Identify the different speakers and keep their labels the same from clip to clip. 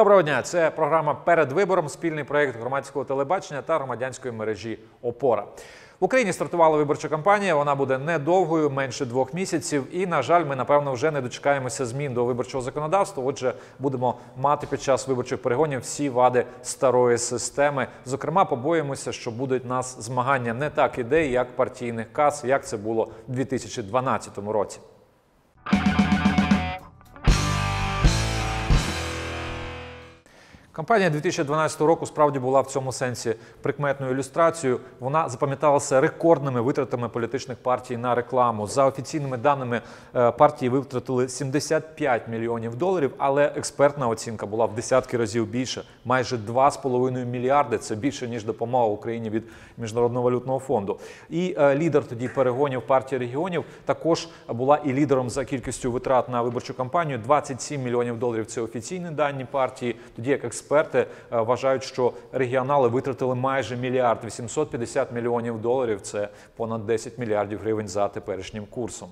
Speaker 1: Доброго дня. Це програма перед вибором, спільний проєкт громадського телебачення та громадянської мережі Опора. В Україні стартувала виборча кампанія. Вона буде недовгою, менше двох місяців. І, на жаль, ми напевно вже не дочекаємося змін до виборчого законодавства. Отже, будемо мати під час виборчих перегонів всі вади старої системи. Зокрема, побоїмося, що будуть нас змагання не так ідей, як партійних кас, як це було в 2012 році. Кампанія 2012 року справді була в цьому сенсі прикметною ілюстрацією. Вона запам'яталася рекордними витратами політичних партій на рекламу. За офіційними даними е, партії витратили 75 мільйонів доларів, але експертна оцінка була в десятки разів більше майже 2,5 мільярди. Це більше ніж допомога Україні від міжнародного валютного фонду. І е, лідер тоді перегонів партії регіонів також була і лідером за кількістю витрат на виборчу кампанію. 27 мільйонів доларів. Це офіційні дані партії. Тоді як експерти е, вважають, що регіонали витратили майже мільярд 850 мільйонів доларів. Це понад 10 мільярдів гривень за теперішнім курсом.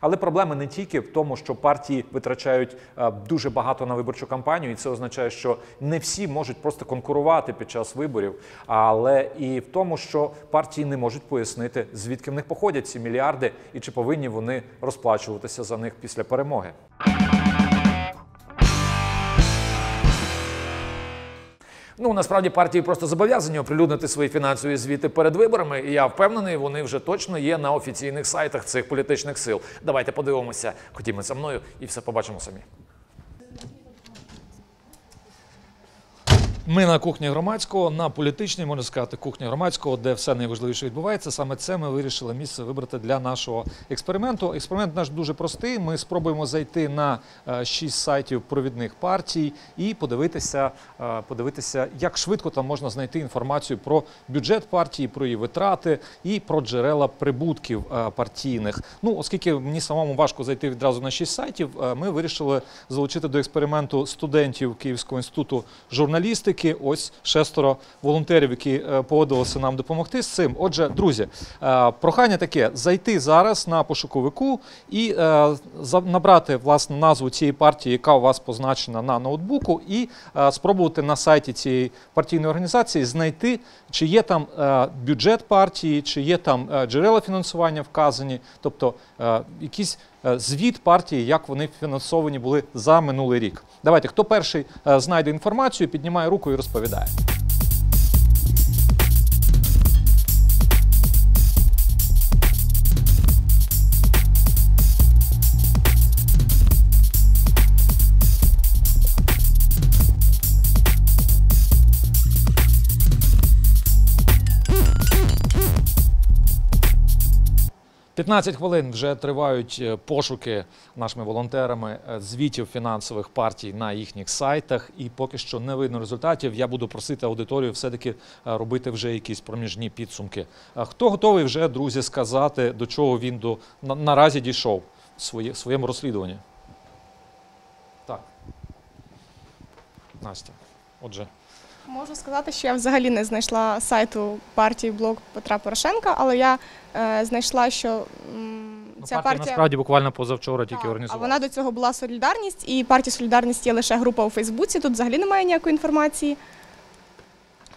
Speaker 1: Але проблема не тільки в тому, що партії витрачають е, дуже багато на виборчу кампанію, і це означає, що не всі можуть просто конкурувати під час виборів, але і в тому, що партії не можуть пояснити, звідки в них походять ці мільярди і чи повинні вони розплачуватися за них після перемоги. Ну насправді партії просто зобов'язані оприлюднити свої фінансові звіти перед виборами. І я впевнений, вони вже точно є на офіційних сайтах цих політичних сил. Давайте подивимося, ходімо за мною і все побачимо самі. Ми на кухні громадського, на політичній, можна сказати, кухні громадського, де все найважливіше відбувається. Саме це ми вирішили місце вибрати для нашого експерименту. Експеримент наш дуже простий. Ми спробуємо зайти на е, шість сайтів провідних партій і подивитися, е, подивитися, як швидко там можна знайти інформацію про бюджет партії, про її витрати і про джерела прибутків е, партійних. Ну, оскільки мені самому важко зайти відразу на шість сайтів, ми вирішили залучити до експерименту студентів Київського інституту журналістики. Ось шестеро волонтерів, які е, погодилися нам допомогти з цим. Отже, друзі, е, прохання таке: зайти зараз на пошуковику і е, набрати власне назву цієї партії, яка у вас позначена на ноутбуку, і спробувати на сайті цієї партійної організації знайти, чи є там бюджет партії, чи є там джерела фінансування вказані, тобто якісь звіт партії, як вони фінансовані були за минулий рік. Давайте, хто перший е, знайде інформацію, піднімає руку і розповідає. – 15 хвилин вже тривають е, пошуки нашими волонтерами е, звітів фінансових партій на їхніх сайтах, і поки що не видно результатів. Я буду просити аудиторію все-таки е, робити вже якісь проміжні підсумки. Хто готовий вже, друзі, сказати, до чого він до на, наразі дійшов в своєму розслідуванні? Так. Настя. Отже.
Speaker 2: Можу сказати, що я взагалі не знайшла сайту партії блок Петра Порошенка, але я е, знайшла, що м,
Speaker 1: Ну,
Speaker 2: ця
Speaker 1: партія,
Speaker 2: партія
Speaker 1: насправді буквально позавчора тільки
Speaker 2: а
Speaker 1: організувала.
Speaker 2: вона до цього була Солідарність, і партія Солідарність є лише група у Фейсбуці. Тут взагалі немає ніякої інформації.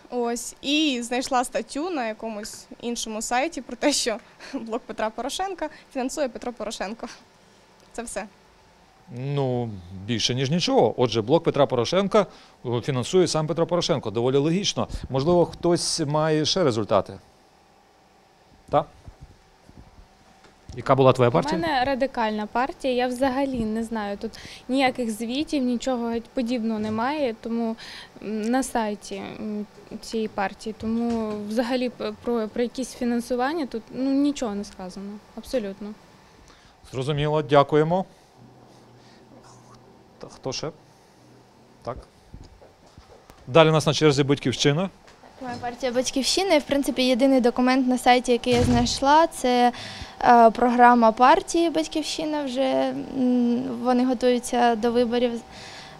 Speaker 2: Ось і знайшла статтю на якомусь іншому сайті про те, що блок Петра Порошенка фінансує Петро Порошенко. Це все.
Speaker 1: Ну, більше ніж нічого. Отже, блок Петра Порошенка фінансує сам Петро Порошенко. Доволі логічно. Можливо, хтось має ще результати. Так? Яка була твоя партія?
Speaker 3: У мене радикальна партія. Я взагалі не знаю. Тут ніяких звітів, нічого подібного немає. Тому на сайті цієї партії, тому взагалі про, про якісь фінансування тут ну нічого не сказано. Абсолютно.
Speaker 1: Зрозуміло, дякуємо. Хто ще? Так. Далі у нас на черзі батьківщина.
Speaker 4: Моя партія Батьківщина. І, в принципі, єдиний документ на сайті, який я знайшла, це е, програма партії Батьківщина. Вже вони готуються до виборів. Е,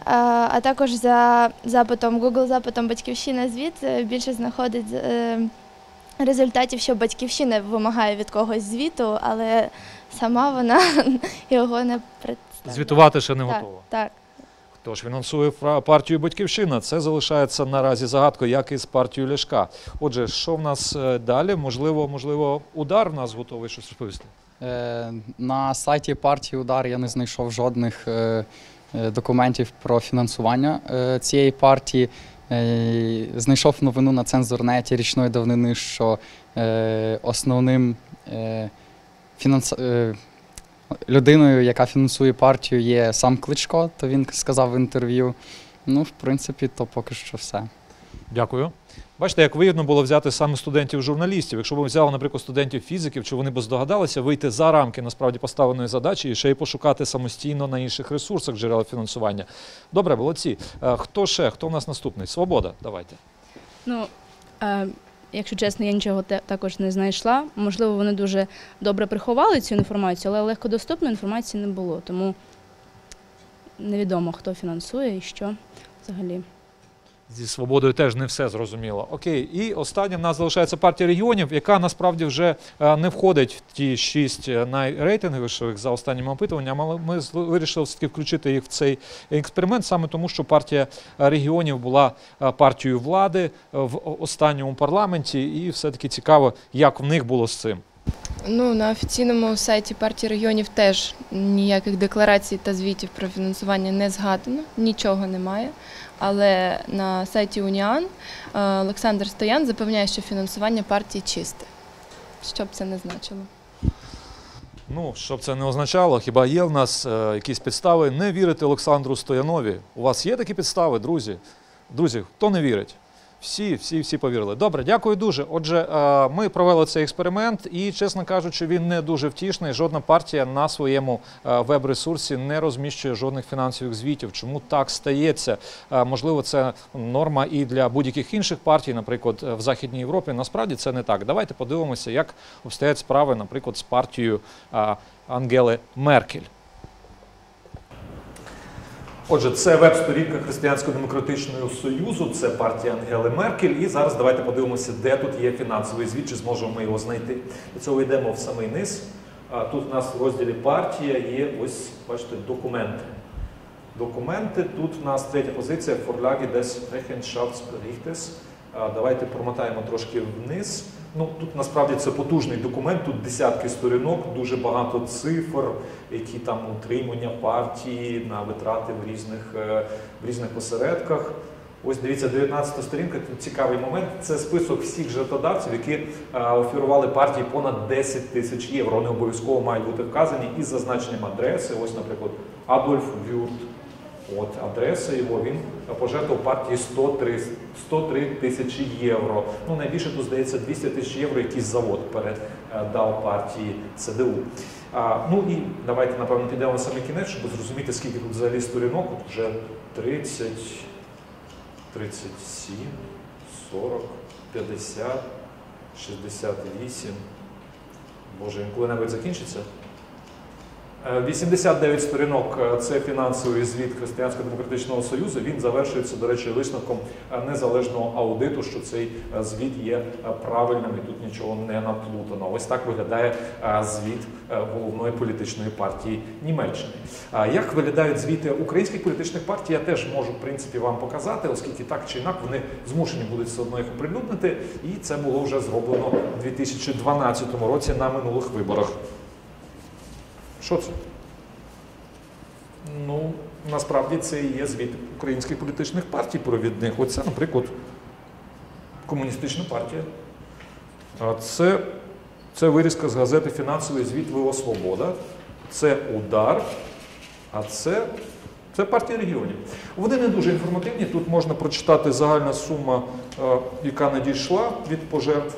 Speaker 4: а також за запитом, Google запитом Батьківщина звіт е, більше знаходить результатів, що батьківщина вимагає від когось звіту, але сама вона його не представляє.
Speaker 1: Звітувати ще не
Speaker 4: Так,
Speaker 1: готова.
Speaker 4: Так.
Speaker 1: Хто ж фінансує партію Батьківщина? Це залишається наразі загадкою, як і з партією Ляшка. Отже, що в нас е, далі? Можливо, можливо, удар в нас готовий щось розповісти.
Speaker 5: Е, На сайті партії Удар я не знайшов жодних е, е, документів про фінансування е, цієї партії. Е, Знайшов новину на цензурнеті річної давнини, що е, основним е, фінанс... е, людиною, яка фінансує партію, є сам Кличко, то він сказав в інтерв'ю. Ну, в принципі, то поки що все.
Speaker 1: Дякую. Бачите, як вигідно було взяти саме студентів-журналістів. Якщо б ми взяли, наприклад, студентів фізиків, чи вони б здогадалися вийти за рамки насправді поставленої задачі і ще й пошукати самостійно на інших ресурсах джерела фінансування. Добре, молодці. Е, Хто ще? Хто у нас наступний? Свобода. Давайте.
Speaker 6: Ну, е, якщо чесно, я нічого також не знайшла. Можливо, вони дуже добре приховали цю інформацію, але легкодоступної інформації не було. Тому невідомо, хто фінансує і що взагалі.
Speaker 1: Зі свободою теж не все зрозуміло. Окей, і останнім в нас залишається партія регіонів, яка насправді вже е, не входить в ті шість е, найрейтинговіших за останніми опитуваннями, але ми вирішили все-таки включити їх в цей експеримент саме тому, що партія е, регіонів була партією влади в останньому парламенті, і все-таки цікаво, як в них було з цим.
Speaker 7: Ну, на офіційному сайті партії регіонів теж ніяких декларацій та звітів про фінансування не згадано, нічого немає. Але на сайті Уніан е, Олександр Стоян запевняє, що фінансування партії чисте. Що б це не значило.
Speaker 1: Ну, щоб це не означало, хіба є в нас е, якісь підстави не вірити Олександру Стоянові? У вас є такі підстави, друзі? Друзі, хто не вірить? Всі, всі, всі повірили. Добре, дякую дуже. Отже, е, ми провели цей експеримент, і, чесно кажучи, він не дуже втішний. Жодна партія на своєму е, веб-ресурсі не розміщує жодних фінансових звітів. Чому так стається? Е, Можливо, це норма і для будь-яких інших партій, наприклад, в Західній Європі. Насправді це не так. Давайте подивимося, як обстоять справи, наприклад, з партією Ангели Меркель. Отже, це веб-сторінка Християнсько-демократичного союзу, це партія Ангели Меркель. І зараз давайте подивимося, де тут є фінансовий звіт, чи зможемо ми його знайти. Для цього йдемо в самий низ. Тут у нас в розділі партія є ось, бачите, документи. Документи. Тут у нас третя позиція des Rechenschaftsberichtes. А, Давайте промотаємо трошки вниз. Ну, тут насправді це потужний документ, тут десятки сторінок, дуже багато цифр, які там утримання партії на витрати в різних, е, в різних осередках. Ось дивіться, 19 сторінка, тут цікавий момент. Це список всіх жертводавців, які е, оферували партії понад 10 тисяч євро. Вони обов'язково мають бути вказані із зазначенням адреси. Ось, наприклад, Адольф Вюрт. От адреса його він пожертвував партії 103, 103 тисячі євро. Ну найбільше тут здається 200 тисяч євро. Якийсь завод передав партії ЦДУ. А, ну і давайте напевно підемо на самий кінець, щоб зрозуміти, скільки тут взагалі сторінок. От вже 30, 37, 40, 50, 68. Боже, він коли-небудь закінчиться. Е, 89 сторінок е, це фінансовий звіт Християнсько-демократичного союзу. Він завершується, до речі, висновком е, незалежного аудиту, що цей е, звіт є е, правильним і тут нічого не наплутано. Ось так виглядає е, звіт е, головної політичної партії Німеччини. Як виглядають звіти українських політичних партій, я теж можу в принципі вам показати, оскільки так чи інак вони змушені будуть все одно їх оприлюднити, і це було вже зроблено у 2012 році на минулих виборах. Що це? Ну, насправді це і є звіт українських політичних партій провідних. Оце, наприклад, комуністична партія. А це, це вирізка з газети Фінансовий звіт ВО Свобода. Це удар. А це, це партія регіонів. Вони не дуже інформативні. Тут можна прочитати загальна сума, е, яка надійшла від пожертв,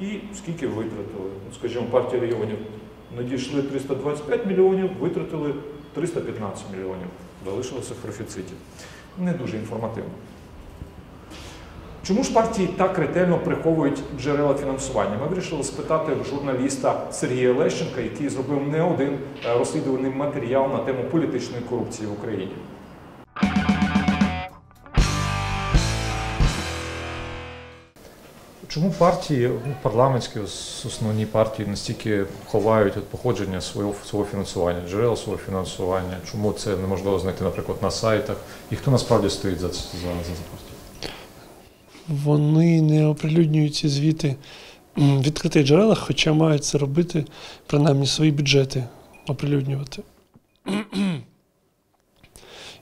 Speaker 1: і скільки витратили. Скажімо, партія регіонів надійшли 325 мільйонів, витратили 315 мільйонів. Залишилося в профіциті. Не дуже інформативно. Чому ж партії так ретельно приховують джерела фінансування? Ми вирішили спитати журналіста Сергія Лещенка, який зробив не один розслідуваний матеріал на тему політичної корупції в Україні. Чому партії, ну, парламентські ос- основні партії настільки ховають от походження свого, свого фінансування, джерела свого фінансування? Чому це неможливо знайти, наприклад, на сайтах? І хто насправді стоїть за, за, за партію?
Speaker 8: Вони не оприлюднюють ці звіти в відкритих джерелах, хоча мають це робити, принаймні свої бюджети оприлюднювати.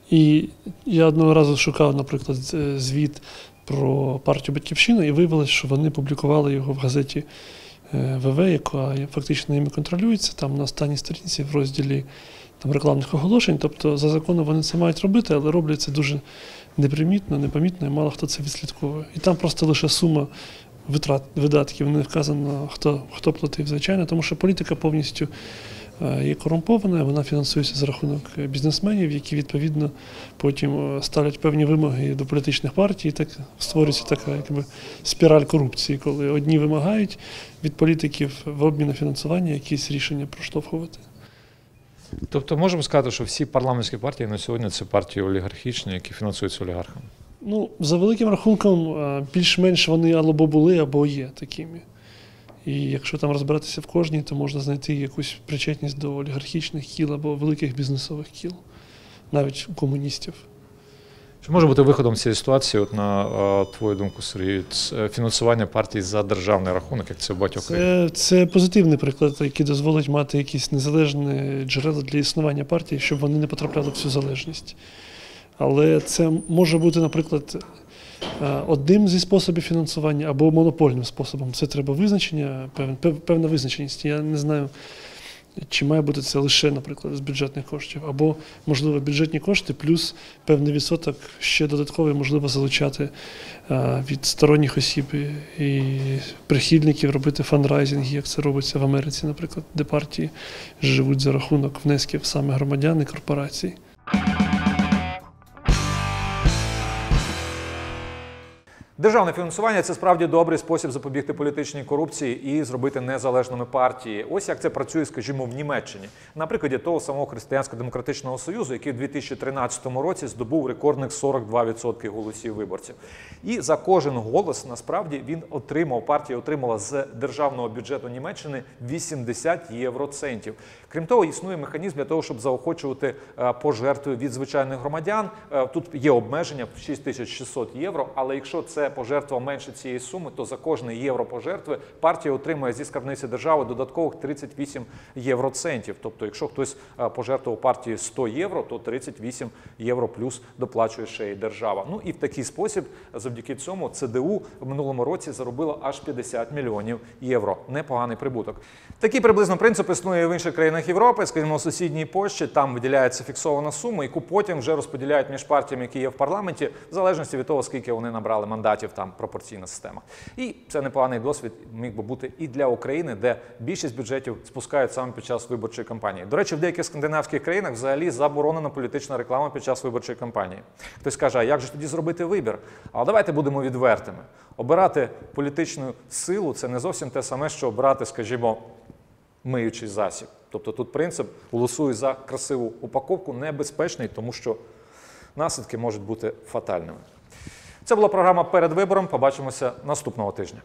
Speaker 8: І я одного разу шукав, наприклад, звіт про партію Батьківщина, і виявилось, що вони публікували його в газеті е, ВВ, яка фактично ними контролюється, там на останній сторінці в розділі там, рекламних оголошень. Тобто, за законом вони це мають робити, але роблять це дуже непримітно, непомітно, і мало хто це відслідковує. І там просто лише сума витрат, видатків, не вказано, хто, хто платив, звичайно, тому що політика повністю е, є корумпована, вона фінансується за рахунок бізнесменів, які відповідно потім е, ставлять певні вимоги до політичних партій, і так створюється така якби, спіраль корупції, коли одні вимагають від політиків в обмін на фінансування якісь рішення проштовхувати.
Speaker 1: Тобто можемо сказати, що всі парламентські партії на сьогодні це партії олігархічні, які фінансуються олігархами.
Speaker 8: Ну, за великим рахунком, е, більш-менш вони або були, або є такими. І якщо там розбиратися в кожній, то можна знайти якусь причетність до олігархічних кіл або великих бізнесових кіл, навіть комуністів.
Speaker 1: Чи може бути виходом цієї ситуації, от на е, твою думку, Сергій, фінансування партій за державний рахунок, як це в багатьох країнах?
Speaker 8: Це, це позитивний приклад, який дозволить мати якісь незалежні джерела для існування партії, щоб вони не потрапляли в цю залежність. Але це може бути, наприклад, е, одним зі способів фінансування або монопольним способом. Це треба визначення, пев- пев- певна визначеність. Я не знаю, чи має бути це лише, наприклад, з бюджетних коштів, або, можливо, бюджетні кошти плюс певний відсоток ще додатковий можливо залучати е, від сторонніх осіб і, прихильників робити фандрайзинг, як це робиться в Америці, наприклад, де партії живуть за рахунок внесків саме громадян і корпорацій.
Speaker 1: Державне фінансування це справді добрий спосіб запобігти політичній корупції і зробити незалежними партії. Ось як це працює, скажімо, в Німеччині. На прикладі того самого християнсько-демократичного союзу, який у 2013 році здобув рекордних 42% голосів виборців. І за кожен голос насправді він отримав, партія отримала з державного бюджету Німеччини 80 євроцентів. Крім того, існує механізм для того, щоб заохочувати е, пожертви від звичайних громадян. Е, Тут є обмеження в 6600 євро, але якщо це пожертва менше цієї суми, то за кожне євро пожертви партія отримує зі скарбниці держави додаткових 38 євроцентів. Тобто, якщо хтось е, пожертвував партії 100 євро, то 38 євро плюс доплачує ще й держава. Ну і в такий спосіб, завдяки цьому, ЦДУ в минулому році заробило аж 50 мільйонів євро. Непоганий прибуток. Такий приблизно принцип існує в інших країнах Європи, скажімо, у сусідній Польщі. Там виділяється фіксована сума, яку потім вже розподіляють між партіями, які є в парламенті, в залежності від того, скільки вони набрали мандатів, там пропорційна система. І це непоганий досвід міг би бути і для України, де більшість бюджетів спускають саме під час виборчої кампанії. До речі, в деяких скандинавських країнах взагалі заборонена політична реклама під час виборчої кампанії. Хтось каже, а як же тоді зробити вибір? Але давайте будемо відвертими. Обирати політичну силу це не зовсім те саме, що обирати, скажімо, миючий засіб. Тобто тут принцип голосую за красиву упаковку небезпечний, тому що наслідки можуть бути фатальними. Це була програма перед вибором. Побачимося наступного тижня.